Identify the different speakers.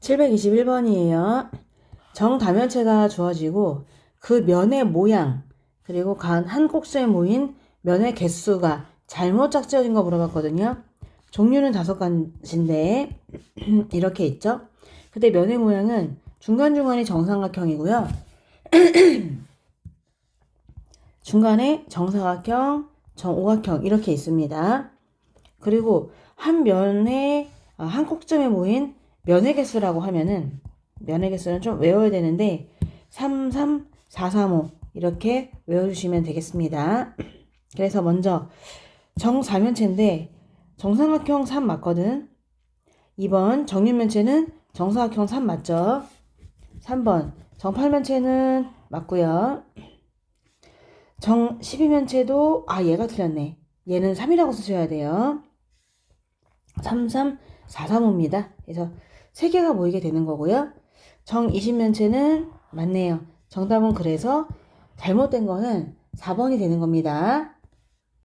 Speaker 1: 721번이에요. 정다면체가 주어지고 그 면의 모양 그리고 간한 꼭지에 모인 면의 개수가 잘못 짝지어진 거 물어봤거든요. 종류는 다섯 가지인데 이렇게 있죠. 근데 면의 모양은 중간중간이 정삼각형이고요. 중간에 정사각형, 정오각형 이렇게 있습니다. 그리고 한 면에 아, 한 꼭점에 모인 면의 개수라고 하면은 면의 개수는 좀 외워야 되는데 3, 3, 4, 3, 5 이렇게 외워주시면 되겠습니다. 그래서 먼저 정사면체인데 정삼각형 3 맞거든. 2번 정육면체는 정사각형 3 맞죠? 3번 정팔면체는 맞고요. 정 12면체도 아 얘가 틀렸네. 얘는 3이라고 쓰셔야 돼요. 3, 3, 4, 3, 5입니다. 그래서 세 개가 모이게 되는 거고요. 정 20면체는 맞네요. 정답은 그래서 잘못된 거는 4번이 되는 겁니다.